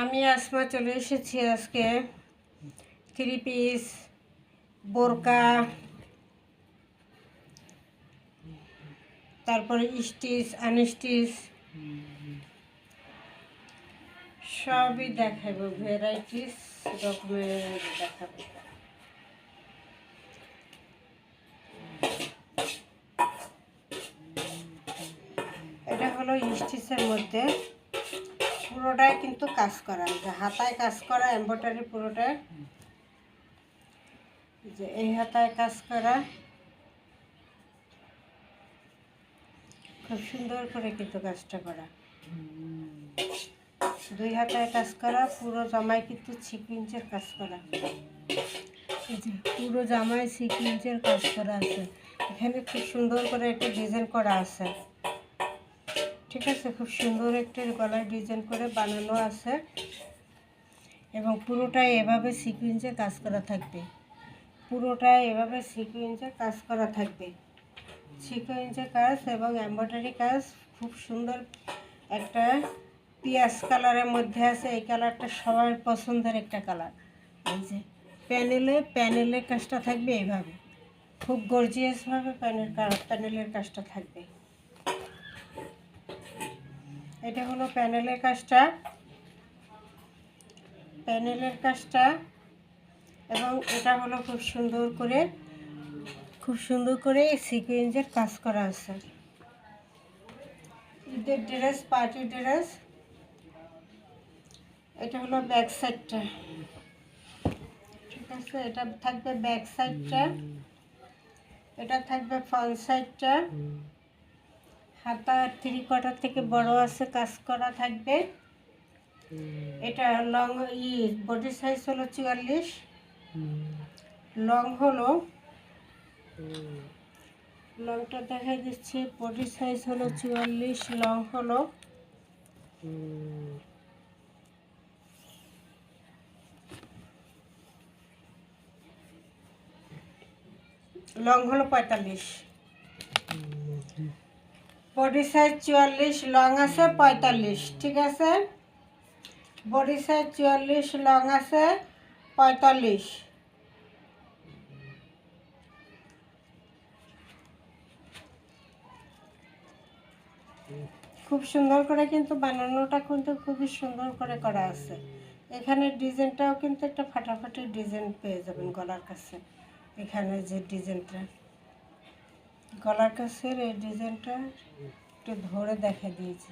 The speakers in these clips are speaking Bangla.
আমি আসমা চলে এসেছি আজকে থ্রি পিস বোরকা, তারপরে স্টিচ আনস্টিচ সবই দেখাবো ভ্যারাইটিস রকমের দেখাবো। হলো স্টিচের মধ্যে। পুরোটাই কিন্তু কাজ করা। যে হাতায় কাজ করা, এম্ব্রয়ডারি পুরোটাই। যে এই হাতায় কাজ করা। খুব সুন্দর করে কিন্তু কাজটা করা। দুই হাতায় কাজ করা, পুরো জামায় কিন্তু সিকুইন্সের কাজ করা। পুরো জামায় সিকুইন্সের কাজ করা আছে। এখানে খুব সুন্দর করে একটা ডিজাইন করা আছে। ঠিক আছে, খুব সুন্দর একটা গলায় ডিজাইন করে বানানো আছে। এবং পুরোটাই এভাবে সিকুয়েন্সে কাজ করা থাকবে। পুরোটাই এভাবে সিকুয়েন্সে কাজ করা থাকবে। সিকুয়েন্সে কাজ এবং এমব্রয়ডারি কাজ, খুব সুন্দর একটা পিঁয়াজ কালারের মধ্যে আছে। এই কালারটা সবার পছন্দের একটা কালার। এই যে প্যানেলে, প্যানেলের কাজটা থাকবে এইভাবে খুব গর্জিয়াসভাবে প্যানেল, প্যানেলের কাজটা থাকবে। এটা হলো প্যানেলের কাজটা। প্যানেলের কাজটা এবং এটা হলো খুব সুন্দর করে, খুব সুন্দর করে সিকুয়েন্সের কাজ করা আছে। ঈদের ড্রেস, পার্টি ড্রেস, এটা হলো ব্যাক সাইডটা। ঠিক আছে, এটা থাকবে ব্যাক সাইডটা, এটা থাকবে ফ্রন্ট সাইডটা। হাতা থ্রি কোয়ার্টার থেকে বড় আছে কাজ করা থাকবে। এটা লং ই বডি সাইজ হলো চুয়াল্লিশ। লং হলো। লংটা দেখা দিচ্ছি বডি সাইজ হলো চুয়াল্লিশ লং হলো। লং হলো পঁয়তাল্লিশ। বডি সাইজ চুয়াল্লিশ, লং আছে পঁয়তাল্লিশ, ঠিক আছে? বডি সাইজ চুয়াল্লিশ, লং আছে পঁয়তাল্লিশ। খুব সুন্দর করে কিন্তু বানানোটা কিন্তু খুবই সুন্দর করে করা আছে। এখানে ডিজাইনটাও কিন্তু একটা ফাটাফাটি ডিজাইন পেয়ে যাবেন গলার কাছে। এখানে যে ডিজাইনটা। গলার কাছের এই ডিজাইনটা একটু ধরে দেখা দিয়েছি।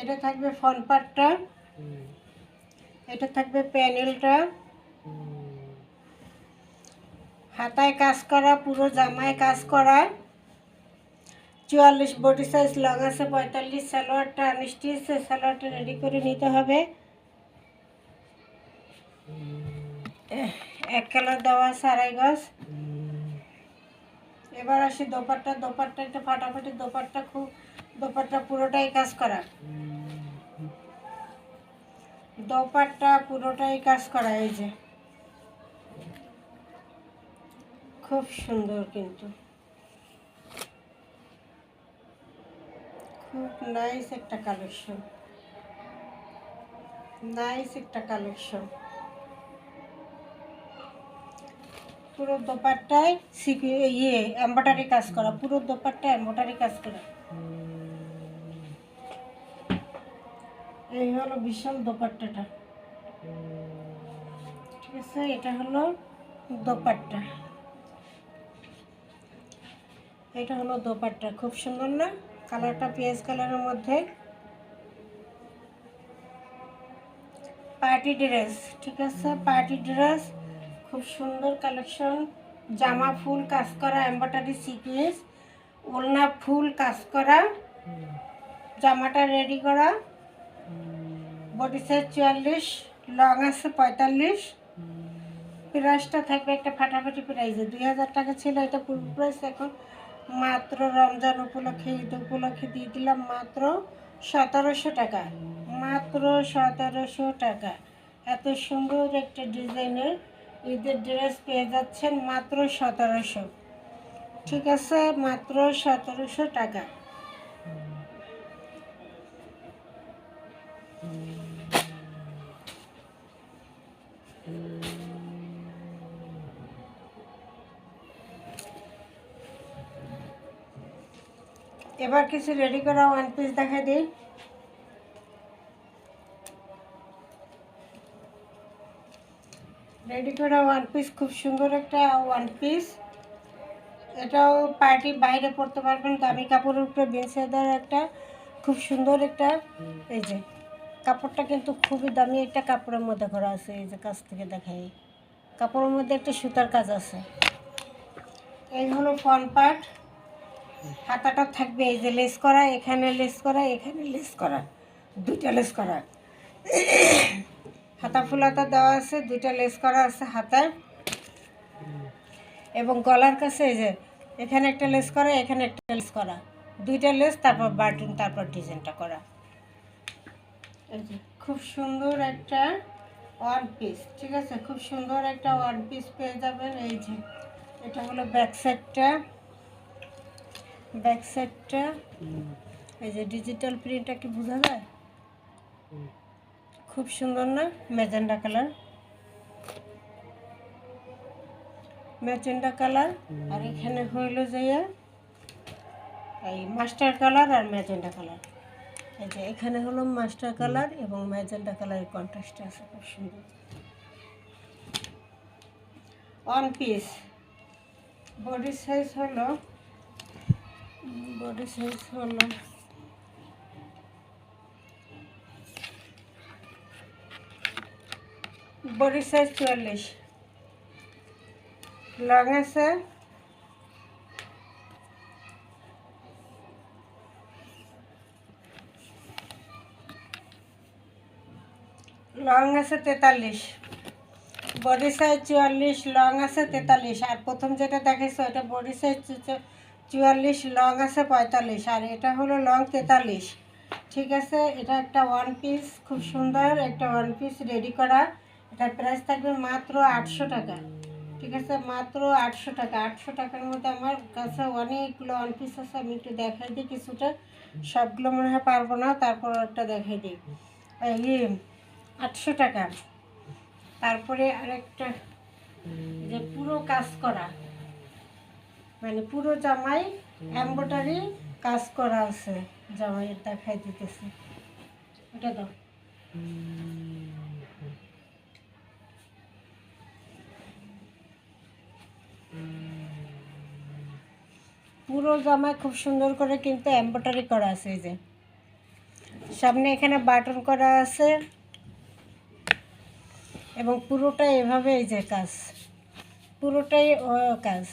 এটা থাকবে ফ্রন্ট পার্টটা এটা থাকবে প্যানেলটা হাতায় কাজ করা, পুরো জামায় কাজ করা। চুয়াল্লিশ বডি সাইজ লং আছে, পঁয়তাল্লিশ সালোয়ারটা আনস্টিচ সালোয়ারটা রেডি করে নিতে হবে। এক কালার দেওয়া সারাই গজ। এবার আসি দোপাট্টা। দোপাট্টা একটা ফাটাফাটি, দোপাট্টা খুব দোপাট্টা পুরোটাই কাজ করা। দোপাট্টা পুরোটাই কাজ করা, এই যে। খুব সুন্দর কিন্তু। খুব নাইস একটা কালেকশন নাইস একটা কালেকশন পুরো সিকি ইয়ে এম্বয়ডারি কাজ করা, পুরো দোপাট্টা এম্বয়ডারি কাজ করা। এই হলো বিশাল দোপাট্টাটা। ঠিক আছে, এটা হলো দোপাট্টা। এটা হলো দোপাট্টা, খুব সুন্দর না? কালারটা পেঁয়াজ কালারের মধ্যে। পার্টি ড্রেস, ঠিক আছে? পার্টি ড্রেস খুব সুন্দর কালেকশন জামা ফুল কাজ করা এম্বয়ডারি সিকুয়েন্স ওলনা ফুল কাজ করা, জামাটা রেডি করা বডি সাইজ চুয়াল্লিশ লং আছে পঁয়তাল্লিশ। প্রাইসটা থাকবে একটা ফাটাফাটি প্রাইসে দুই হাজার টাকা ছিল এটা ফুল প্রাইস এখন মাত্র রমজান উপলক্ষে, ঈদ উপলক্ষে দিয়ে দিলাম মাত্র সতেরোশো টাকা। মাত্র সতেরোশো টাকা। এত সুন্দর একটা ডিজাইনের ঈদের ড্রেস পেয়ে যাচ্ছেন মাত্র সতেরোশো। ঠিক আছে, মাত্র সতেরোশো টাকা। এবার কিছু রেডি করা ওয়ান পিস দেখা দিই। রেডি করা ওয়ান পিস খুব সুন্দর একটা ওয়ান পিস এটাও পার্টি বাইরে পড়তে পারবেন, দামি কাপড়ের উপরে দেওয়ার একটা, খুব সুন্দর একটা, এই যে, কাপড়টা কিন্তু খুবই দামি একটা কাপড়ের মধ্যে করা আছে, এই যে কাছ থেকে দেখাই। কাপড়ের মধ্যে একটা সুতার কাজ আছে। এই হলো ফ্রন্ট পার্ট হাতাটা থাকবে এই যে লেস করা, এখানে লেস করা, এখানে লেস করা, দুইটা লেস করা। হাতা ফুলাতা দেওয়া আছে, দুইটা লেস করা আছে হাতায়। এবং গলার কাছে এই যে, এখানে একটা লেস করা, এখানে একটা লেস করা। দুইটা লেস, তারপর বাটন, তারপর ডিজাইনটা করা। খুব সুন্দর একটা ওয়ান পিস, ঠিক আছে? খুব সুন্দর একটা ওয়ান পিস পেয়ে যাবেন। এই যে, এটা হলো ব্যাক সাইডটা। ব্যাক সাইডটা। এই যে, ডিজিটাল প্রিন্টটা কি বোঝা যায়? খুব সুন্দর না? Magenta colour? Magenta colour? আর এখানে হইল যে এই মাস্টার কালার আর ম্যাজেন্ডা কালার। এই যে এখানে হলো মাস্টার কালার এবং ম্যাজেন্ডা কালারের কন্ট্রাস্ট আছে, খুব সুন্দর। ওয়ান পিস বডি সাইজ হলো বডি সাইজ হলো বডি সাইজ চুয়াল্লিশ। লং আছে? লং আছে তেতাল্লিশ। বডি সাইজ চুয়াল্লিশ, লং আছে তেতাল্লিশ। আর প্রথম যেটা দেখেছ এটা বডি সাইজ চুয়াল্লিশ, লং আছে পঁয়তাল্লিশ। আর এটা হলো লং তেতাল্লিশ। ঠিক আছে? এটা একটা ওয়ান পিস খুব সুন্দর একটা ওয়ান পিস রেডি করা। এটার প্রাইস থাকবে মাত্র আটশো টাকা। ঠিক আছে? মাত্র আটশো টাকা। আটশো টাকার মধ্যে আমার কাছে অনেকগুলো ওয়ান পিস আছে, আমি একটু দেখাই দিই কিছুটা। সবগুলো মনে হয় পারব না, তারপর একটা দেখাই দিই। এই আটশো টাকা। তারপরে আরেকটা যে পুরো কাজ করা। মানে পুরো জামাই এম্ব্রয়ডারি কাজ করা আছে। জামাইয়ের দেখাই দিতেছে। ওটা দাও। পুরো জামায় খুব সুন্দর করে কিন্তু এম্ব্রয়ডারি করা আছে এই যে। সামনে এখানে বাটন করা আছে। এবং পুরোটা এভাবে এই যে কাজ। পুরোটাই কাজ।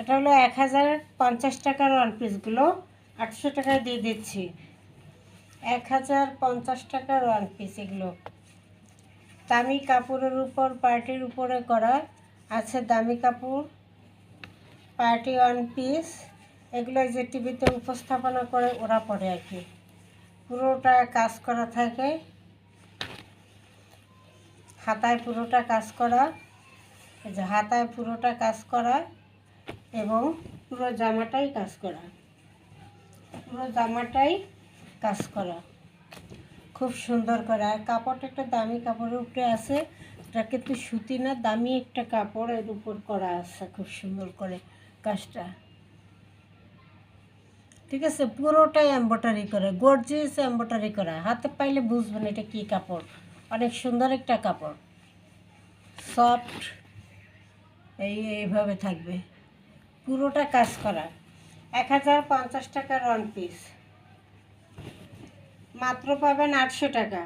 এটা হলো এক হাজার পঞ্চাশ টাকার ওয়ান পিসগুলো আটশো টাকায় দিয়ে দিচ্ছি। এক হাজার পঞ্চাশ টাকার ওয়ান পিস এগুলো। দামি কাপড়ের উপর পার্টির উপরে করা আছে দামি কাপড়। পার্টি ওয়ান পিস এগুলো যে টিভিতে উপস্থাপনা করে, ওরা পরে আর কি। পুরোটা কাজ করা থাকে। হাতায় পুরোটা কাজ করা। যে হাতায় পুরোটা কাজ করা এবং পুরো জামাটাই কাজ করা। পুরো জামাটাই কাজ করা। খুব সুন্দর করা। আর কাপড়টা একটা দামি কাপড়ের উপরে আছে। এটা কিন্তু সুতি না, দামি একটা কাপড় এর উপর করা আছে খুব সুন্দর করে কাজটা। ঠিক আছে? পুরোটাই এম্ব্রয়ডারি করে গর্জিয়াস এম্ব্রয়ডারি করা। হাতে পাইলে বুঝবেন এটা কী কাপড়। অনেক সুন্দর একটা কাপড়। সফট এই এইভাবে থাকবে। পুরোটা কাজ করা। এক হাজার পঞ্চাশ টাকার ওয়ান পিস মাত্র পাবেন আটশো টাকা।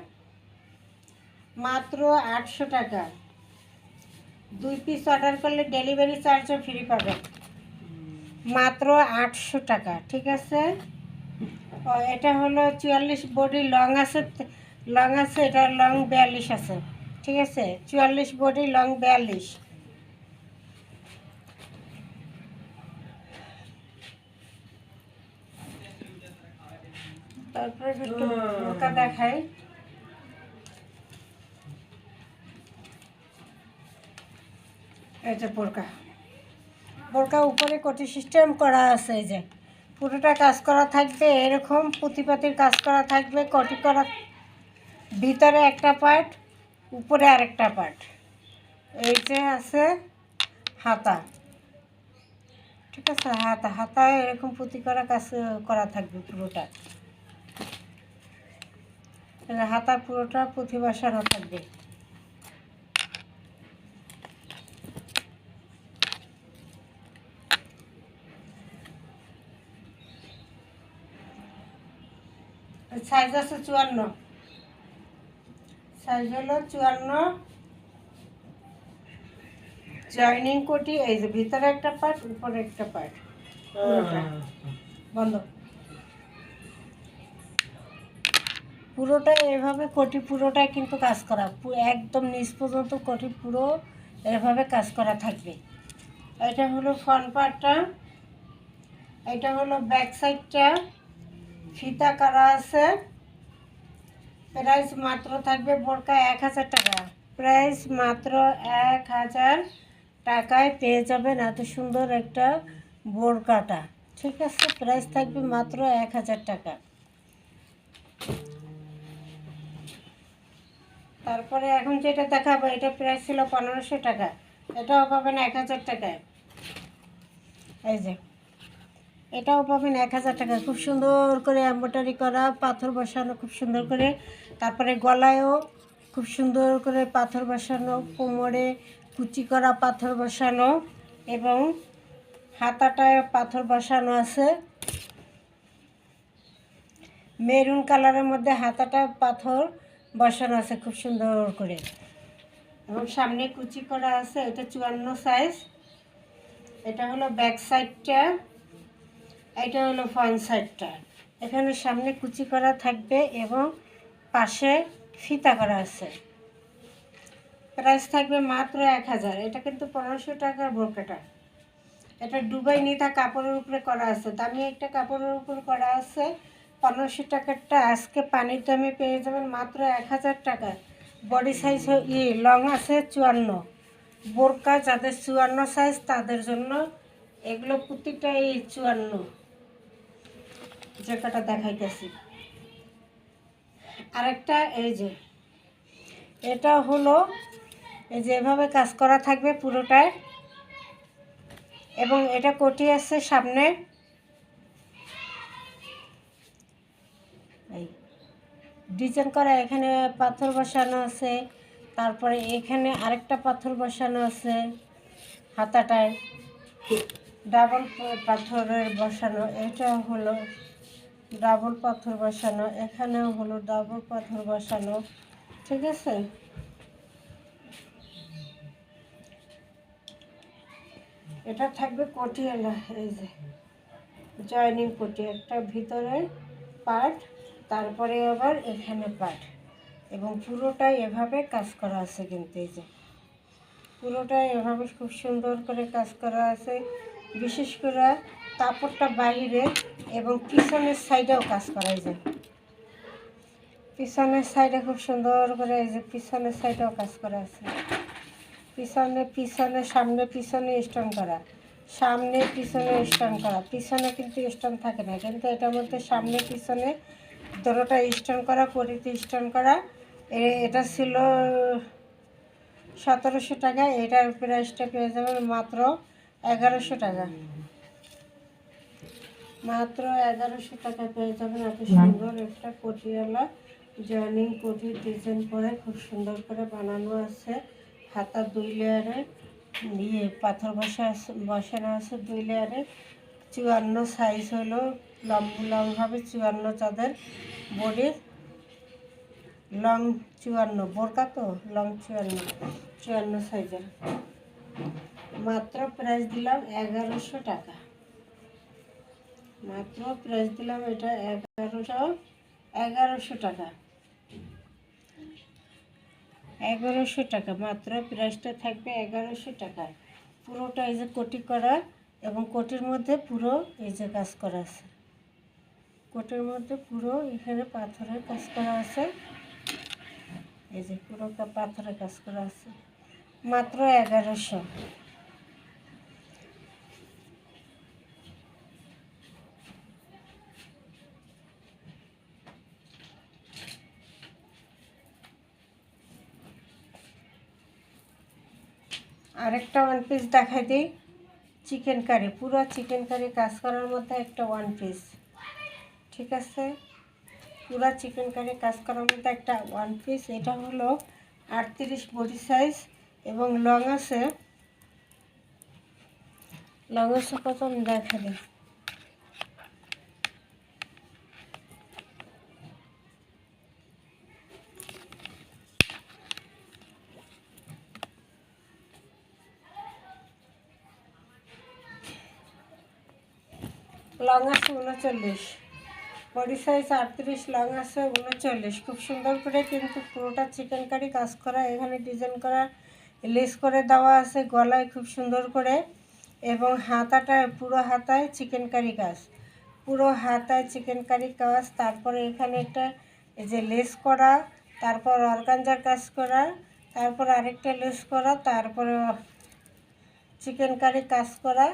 মাত্র আটশো টাকা। দুই পিস অর্ডার করলে ডেলিভারি চার্জও ফ্রি পাবেন। মাত্র আটশো টাকা, ঠিক আছে? এটা হলো চুয়াল্লিশ বডি লং আছে লং আছে, এটা লং বিয়াল্লিশ আছে, ঠিক আছে? চুয়াল্লিশ বডি লং বিয়াল্লিশ। তারপরে দেখাই। এই যে বোরকা। বোরকা উপরে কোটি সিস্টেম করা আছে যে। পুরোটা কাজ করা থাকবে, এরকম পুঁতিপাতির কাজ করা থাকবে, কটি করা, ভিতরে একটা পার্ট উপরে আরেকটা পার্ট এই যে আছে হাতা। ঠিক আছে, হাতা হাতায় এরকম পুঁতি করা কাজ করা থাকবে পুরোটা। হাতা পুরোটা পুঁথি বসানো থাকবে। সাইজ আছে চুয়ান্ন। সাইজ হলো চুয়ান্ন। জয়নিং কোটি, এই যে ভিতরে একটা পার্ট, উপরে একটা পার্ট। বন্ধ। পুরোটা এভাবে, কোটি পুরোটাই কিন্তু কাজ করা। একদম নিচ পর্যন্ত কোটি পুরো এভাবে কাজ করা থাকবে। এটা হলো ফ্রন্ট পার্টটা এটা হলো ব্যাক সাইডটা ফিতা করা আছে? প্রাইস মাত্র থাকবে বোরকা এক হাজার টাকা। প্রাইস মাত্র এক হাজার টাকায় পেয়ে যাবেন এত সুন্দর একটা বোরকাটা। ঠিক আছে, প্রাইস থাকবে মাত্র এক হাজার টাকা। তারপরে এখন যেটা দেখাবো, এটা প্রাইস ছিল পনেরোশো টাকা। এটাও পাবেন এক হাজার টাকায়। এই যে এটাও পাবেন এক হাজার টাকা। খুব সুন্দর করে এম্ব্রয়ডারি করা, পাথর বসানো খুব সুন্দর করে। তারপরে গলায়ও খুব সুন্দর করে পাথর বসানো, কোমরে কুচি করা পাথর বসানো এবং হাতাটায় পাথর বসানো আছে। মেরুন কালারের মধ্যে হাতাটা পাথর বসানো আছে খুব সুন্দর করে। এবং সামনে কুচি করা আছে, এটা চুয়ান্ন সাইজ এটা হলো ব্যাক সাইডটা এটা হলো ফ্রন্ট সাইডটা। এখানে সামনে কুচি করা থাকবে এবং পাশে ফিতা করা আছে। প্রাইস থাকবে মাত্র এক হাজার। এটা কিন্তু পনেরোশো টাকার বোরকাটা। এটা দুবাই নিতা কাপড়ের উপরে করা আছে। দামি একটা কাপড়ের উপর করা আছে। পনেরোশো টাকারটা আজকে পানির দামে পেয়ে যাবেন মাত্র এক হাজার টাকা। বডি সাইজ ই লং আছে চুয়ান্ন। বোরকা যাদের চুয়ান্ন সাইজ তাদের জন্য এগুলো প্রতিটাই চুয়ান্ন। যে কটা দেখাইতেছি। আরেকটা এই যে, এটা হলো এই যে এভাবে কাজ করা থাকবে পুরোটায়, এবং এটা কোটি আছে সামনে। ডিজাইন করা এখানে পাথর বসানো আছে, তারপরে এখানে আরেকটা পাথর বসানো আছে হাতাটায়। ডাবল পাথরের বসানো, এটা হলো ডাবল পাথর বসানো, এখানেও হলো ডাবল পাথর বসানো, ঠিক আছে? এটা থাকবে কটিয়ালা এই যে, জয়নিং কোটি একটা ভিতরে পার্ট, তারপরে আবার এখানে পার্ট, এবং পুরোটাই এভাবে কাজ করা আছে কিন্তু, এই যে। পুরোটাই এভাবে খুব সুন্দর করে কাজ করা আছে, বিশেষ করে কাপড়টা বাইরে এবং পিছনের সাইডেও কাজ করা যায় পিছনের সাইডে খুব সুন্দর করে এই যে পিছনের সাইডেও কাজ করা আছে। পিছনে পিছনে, সামনে পিছনে স্টোন করা। সামনে পিছনে স্টোন করা। পিছনে কিন্তু স্টোন থাকে না, কিন্তু এটার মধ্যে সামনে পিছনে দুটোটা স্টোন করা পরিতে স্টোন করা। এটা ছিল সতেরোশো টাকা, এটার প্রাইসটা পেয়ে যাবেন মাত্র এগারোশো টাকা। মাত্র এগারোশো টাকা পেয়ে যাবেন। এত সুন্দর একটা কোটিওয়ালা জয়নিং কোটির ডিজাইন করে খুব সুন্দর করে বানানো আছে। হাতা দুই লেয়ারে দিয়ে পাথর বসা আছে বসানো আছে দুই লেয়ারে চুয়ান্ন সাইজ হলো লম্ব লংভাবে চুয়ান্ন চাঁদের বডির লং চুয়ান্ন বোরকা তো? লং চুয়ান্ন চুয়ান্ন সাইজের মাত্র প্রাইস দিলাম এগারোশো টাকা। মাত্র প্রাইস দিলাম এটা এগারোশো এগারোশো টাকা। এগারোশো টাকা, মাত্র প্রাইসটা থাকবে এগারোশো টাকা। পুরোটা এই যে কোটি করা এবং কোটির মধ্যে পুরো এই যে কাজ করা আছে। কোটের মধ্যে পুরো এখানে পাথরের কাজ করা আছে। এই যে পুরো পাথরের কাজ করা আছে। মাত্র এগারোশো। আরেকটা ওয়ান পিস দেখাই দিই। চিকেন কারি পুরো চিকেন কারি কাজ করার মধ্যে একটা ওয়ান পিস ঠিক আছে? পুরো চিকেন কারি কাজ করার মধ্যে একটা ওয়ান পিস এটা হলো আটত্রিশ বডি সাইজ এবং লং আছে। লং আছে কত? দেখা দিই। উনচল্লিশ। বডি সাইজ আটত্রিশ লং আছে উনচল্লিশ। খুব সুন্দর করে কিন্তু পুরোটা চিকেন কারি কাজ করা, এখানে ডিজাইন করা লেস করে দেওয়া আছে গলায় খুব সুন্দর করে। এবং হাতাটায় পুরো হাতায় চিকেন কারি কাজ পুরো হাতায় চিকেন কারি কাজ তারপরে এখানে একটা এই যে লেস করা, তারপর অর্গানজার কাজ করা, তারপর আরেকটা লেস করা, তারপরে চিকেন কারি কাজ করা।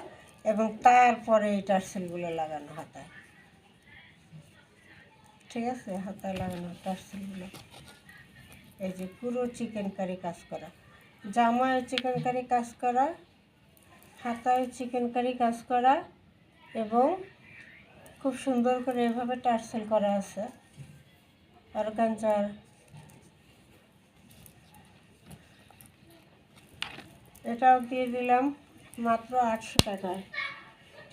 এবং তারপরে এই টার্সেলগুলো লাগানো হাতায়। ঠিক আছে? হাতায় লাগানো টার্সেলগুলো এই যে পুরো চিকেন কারি কাজ করা। জামায় চিকেন কারি কাজ করা, হাতায় চিকেন কারি কাজ করা এবং খুব সুন্দর করে এভাবে টার্সেল করা আছে। অর্গানজার এটাও দিয়ে দিলাম। মাত্র আটশো টাকায়।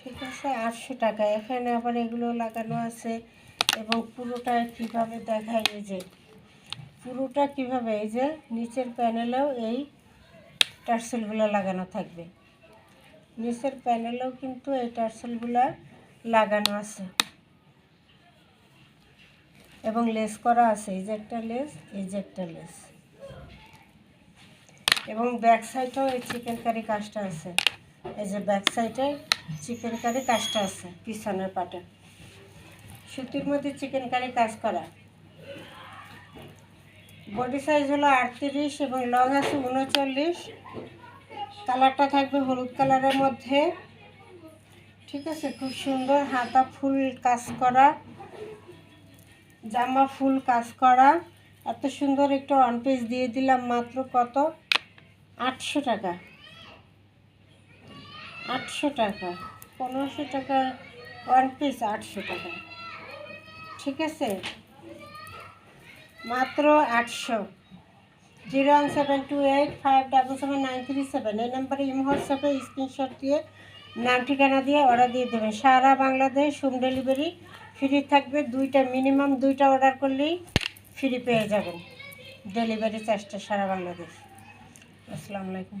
ঠিক আছে, আটশো টাকা এখানে আবার এগুলো লাগানো আছে এবং পুরোটা কীভাবে দেখায় এই যে, পুরোটা কীভাবে এই যে নিচের প্যানেলেও এই টার্সেলগুলো লাগানো থাকবে। নিচের প্যানেলেও কিন্তু এই টার্সেলগুলো লাগানো আছে। এবং লেস করা আছে, এই যে একটা লেস, এই যে একটা লেস। এবং ব্যাক সাইডেও এই চিকেন কারি কাজটা আছে। এই যে ব্যাক সাইডে চিকেন কারি কাজটা আছে, পিছনের পাটে। সুতির মধ্যে চিকেন কারি কাজ করা। বডি সাইজ হলো আটত্রিশ এবং লং আছে উনচল্লিশ। কালারটা থাকবে হলুদ কালারের মধ্যে। ঠিক আছে, খুব সুন্দর হাতা ফুল কাজ করা। জামা ফুল কাজ করা। এত সুন্দর একটা ওয়ান পিস দিয়ে দিলাম মাত্র কত? আটশো টাকা। আটশো টাকা, পনেরোশো টাকার ওয়ান পিস আটশো টাকা। ঠিক আছে? মাত্র আটশো। Zero one seven two eight five double seven nine three seven. এই নাম্বারে ইম, হোয়াটসঅ্যাপে স্ক্রিনশট দিয়ে নাম, ঠিকানা দিয়ে অর্ডার দিয়ে দেবেন। সারা বাংলাদেশ হোম ডেলিভারি ফ্রি থাকবে। দুইটা মিনিমাম দুইটা অর্ডার করলেই ফ্রি পেয়ে যাবেন। ডেলিভারি চার্জটা সারা বাংলাদেশ। আসসালামু আলাইকুম।